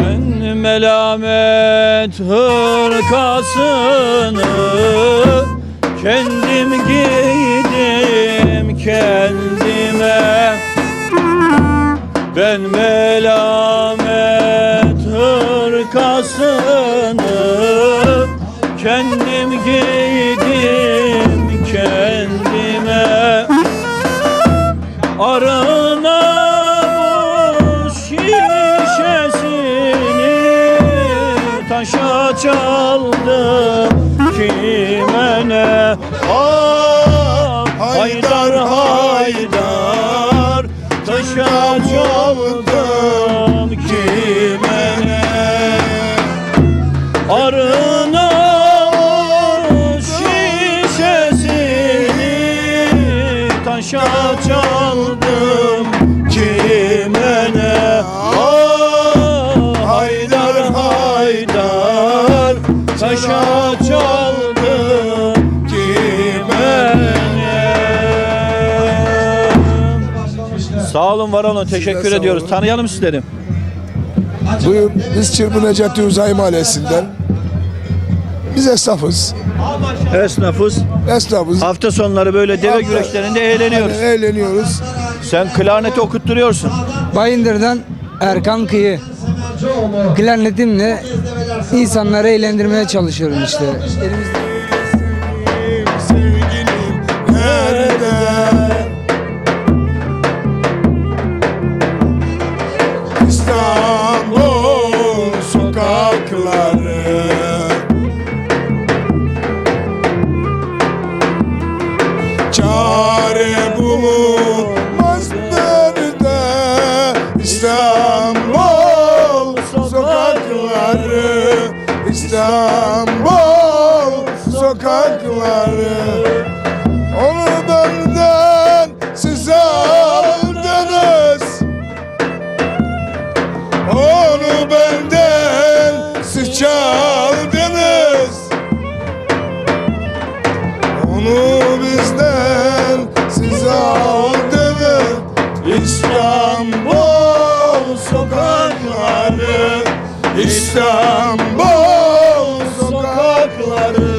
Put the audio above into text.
Ben melamet hırkasını Kendim giydim kendime. Ben melamet hırkasını Kendim giydim kendime. Arınamış Taşa çaldım kime ne? Ah Haydar Haydar Taşa çaldım. Kime ne? Arınamış şişesini taşa çaldım taşa çaldım kime ne Sağ olun var olun teşekkür ediyoruz. olun. Tanıyalım sizleri. Buyur, biz Çırpı Necati Uzay Mahallesi'nden. Biz esnafız. Esnafız. Esnafız. Hafta sonları böyle deve Hafta- güreşlerinde eğleniyoruz. Yani eğleniyoruz. Sen klarneti okutturuyorsun. Bayındır'dan Erkan Kıyı. Klarnetimle insanları eğlendirmeye çalışıyorum işte. Elimizde İstanbul sokakları. Onu benden siz aldınız. Onu benden siz çaldınız Onu bizden siz aldınız. İstanbul sokakları. İstanbul yarım